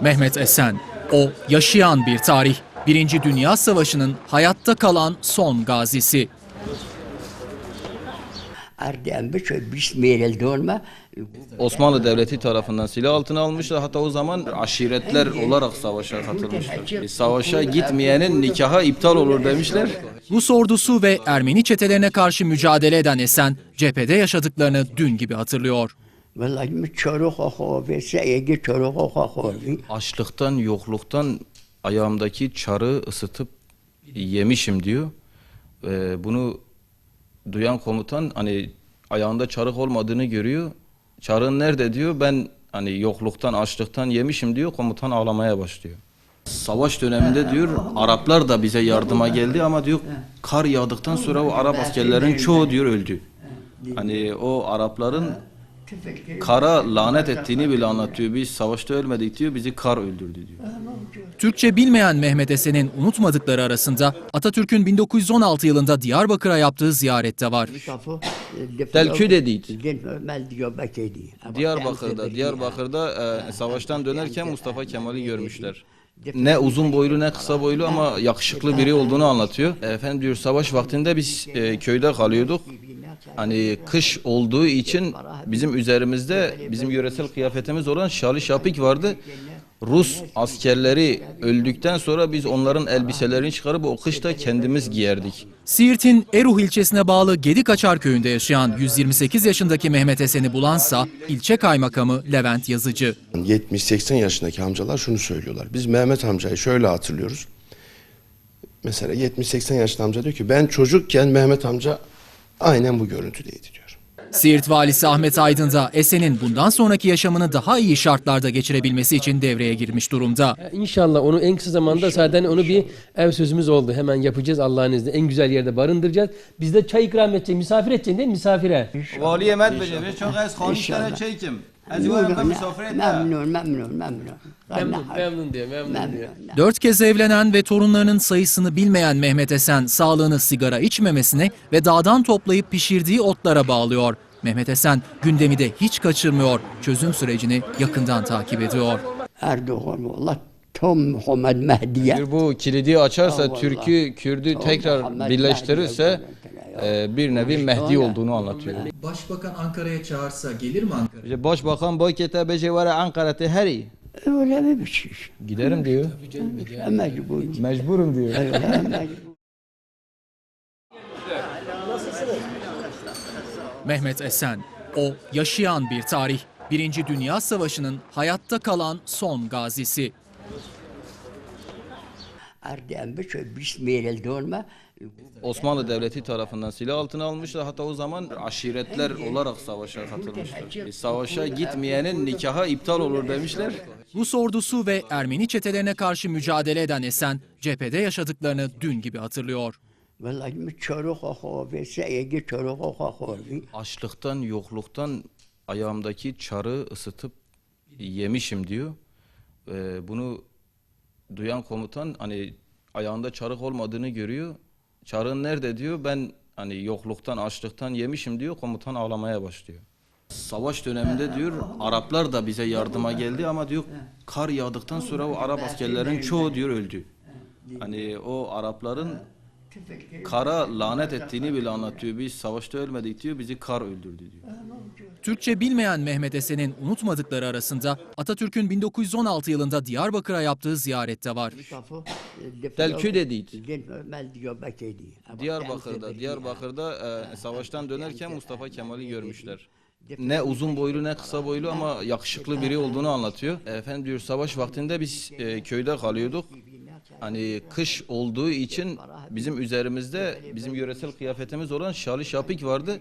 Mehmet Esen, o yaşayan bir tarih. Birinci Dünya Savaşı'nın hayatta kalan son gazisi. Dolma. Osmanlı Devleti tarafından silah altına almışlar. Hatta o zaman aşiretler olarak savaşa katılmışlar. E, Savaşa gitmeyenin nikaha iptal olur demişler. Rus ordusu ve Ermeni çetelerine karşı mücadele eden Esen, cephede yaşadıklarını dün gibi hatırlıyor. Vallahi mi çoruk oku ve seyegi çoruk oku Açlıktan, yokluktan ayağımdaki çarı ısıtıp yemişim diyor. E, bunu duyan komutan hani ayağında çarık olmadığını görüyor. Çarığın nerede diyor. Ben hani yokluktan, açlıktan yemişim diyor. Komutan ağlamaya başlıyor. Savaş döneminde diyor Araplar da bize yardıma geldi ama diyor kar yağdıktan sonra o Arap askerlerin çoğu diyor öldü. Hani o Arapların kara lanet ettiğini bile anlatıyor. Biz savaşta ölmedik diyor. Bizi kar öldürdü diyor. Türkçe bilmeyen Mehmet Esen'in unutmadıkları arasında Atatürk'ün 1916 yılında Diyarbakır'a yaptığı ziyarette var. Telkü dediydi. Mel diyor bekedi. Diyarbakır'da, Diyarbakır'da e, savaştan dönerken Mustafa Kemal'i görmüşler. Ne uzun boylu ne kısa boylu ama yakışıklı biri olduğunu anlatıyor. Efendim diyor savaş vaktinde biz e, köyde kalıyorduk. Hani kış olduğu için bizim üzerimizde bizim yöresel kıyafetimiz olan şali şapik vardı. Rus askerleri öldükten sonra biz onların elbiselerini çıkarıp o kışta kendimiz giyerdik. Siirt'in Eruh ilçesine bağlı Gedikaçar köyünde yaşayan 128 yaşındaki Mehmet Esen'i bulansa ilçe kaymakamı Levent Yazıcı. 70-80 yaşındaki amcalar şunu söylüyorlar. Biz Mehmet amcayı şöyle hatırlıyoruz. Mesela 70-80 yaşlı amca diyor ki ben çocukken Mehmet amca aynen bu görüntüdeydi diyor. Siirt valisi Ahmet Aydın da Esen'in bundan sonraki yaşamını daha iyi şartlarda geçirebilmesi için devreye girmiş durumda. İnşallah onu en kısa zamanda zaten onu bir ev sözümüz oldu. Hemen yapacağız Allah'ın izniyle. En güzel yerde barındıracağız. Biz de çay ikram edeceğiz. Misafir edeceksin değil mi? Misafire. Vali Yemet Bey, çok az İnşallah. çekim. Memnun, memnun, memnun. Memnun, memnun diyor, memnun diyor. Dört kez evlenen ve torunlarının sayısını bilmeyen Mehmet Esen sağlığını sigara içmemesine ve dağdan toplayıp pişirdiği otlara bağlıyor. Mehmet Esen gündemi de hiç kaçırmıyor. Çözüm sürecini yakından takip ediyor. Erdoğan valla tam Muhammed Mehdi'ye. Bir bu kilidi açarsa Allah. Türk'ü, Kürd'ü tekrar birleştirirse e, bir nevi Mehdi olduğunu anlatıyor. Başbakan Ankara'ya çağırsa gelir mi Ankara? İşte Başbakan Boykete Becevara Ankara'da heri. Öyle mi bir şey? Giderim diyor. Mecbur. Mecburum diyor. Mehmet Esen, o yaşayan bir tarih. Birinci Dünya Savaşı'nın hayatta kalan son gazisi. Erdem biçö bismeyel dolma. Osmanlı Devleti tarafından silah altına almışlar. Hatta o zaman aşiretler olarak savaşa katılmışlar. E, savaşa gitmeyenin nikaha iptal olur demişler. Rus ordusu ve Ermeni çetelerine karşı mücadele eden Esen, cephede yaşadıklarını dün gibi hatırlıyor. Oku Açlıktan, yokluktan ayağımdaki çarı ısıtıp yemişim diyor. E, bunu duyan komutan hani ayağında çarık olmadığını görüyor. Çarığın nerede diyor. Ben hani yokluktan, açlıktan yemişim diyor. Komutan ağlamaya başlıyor. Savaş döneminde diyor Araplar da bize yardıma geldi ama diyor kar yağdıktan sonra o Arap askerlerin çoğu diyor öldü. Hani o Arapların kara lanet ettiğini bile anlatıyor. Biz savaşta ölmedik diyor. Bizi kar öldürdü diyor. Türkçe bilmeyen Mehmet Esen'in unutmadıkları arasında Atatürk'ün 1916 yılında Diyarbakır'a yaptığı ziyarette var. Telkü dediydi. Diyarbakır'da, Diyarbakır'da e, savaştan dönerken Mustafa Kemal'i görmüşler. Ne uzun boylu ne kısa boylu ama yakışıklı biri olduğunu anlatıyor. Efendim diyor savaş vaktinde biz e, köyde kalıyorduk. Hani kış olduğu için bizim üzerimizde bizim yöresel kıyafetimiz olan şali şapik vardı.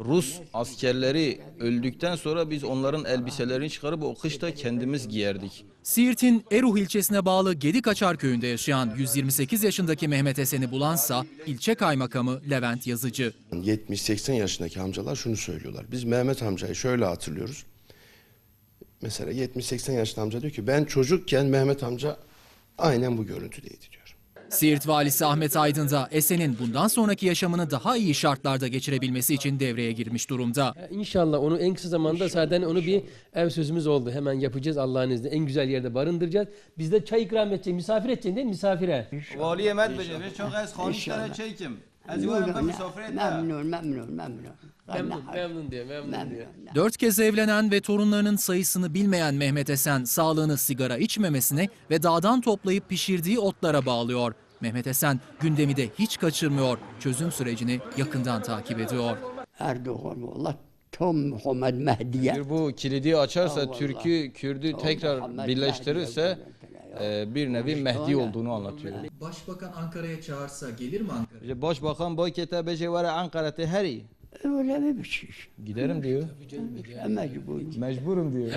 Rus askerleri öldükten sonra biz onların elbiselerini çıkarıp o kışta kendimiz giyerdik. Siirt'in Eruh ilçesine bağlı Gedikaçar köyünde yaşayan 128 yaşındaki Mehmet Esen'i bulansa ilçe kaymakamı Levent Yazıcı. 70-80 yaşındaki amcalar şunu söylüyorlar. Biz Mehmet amcayı şöyle hatırlıyoruz. Mesela 70-80 yaşlı amca diyor ki ben çocukken Mehmet amca aynen bu görüntüdeydi diyor. Siirt valisi Ahmet Aydın da Esen'in bundan sonraki yaşamını daha iyi şartlarda geçirebilmesi için devreye girmiş durumda. İnşallah onu en kısa zamanda zaten onu bir ev sözümüz oldu. Hemen yapacağız Allah'ın izniyle. En güzel yerde barındıracağız. Biz de çay ikram edeceğiz. Misafir edeceğiz değil mi? Misafire. Vali Emet Becevi çok az konuşlara hani çekim. Memnun, memnun, memnun. Memnun, memnun diyor, memnun, memnun diyor. Dört kez evlenen ve torunlarının sayısını bilmeyen Mehmet Esen sağlığını sigara içmemesine ve dağdan toplayıp pişirdiği otlara bağlıyor. Mehmet Esen gündemi de hiç kaçırmıyor, çözüm sürecini yakından takip ediyor. Erdoğan valla tam Muhammed Mehdi'ye. Bir bu kilidi açarsa Allah Allah. Türk'ü, Kürd'ü Allah tekrar Muhammed birleştirirse e, bir nevi Mehdi olduğunu anlatıyor. Başbakan Ankara'ya çağırsa gelir mi Ankara'ya? İşte Başbakan boy kete bece var Ankara'da heri. Öyle mi bir şey? Giderim diyor. Mecbur. Mecburum diyor.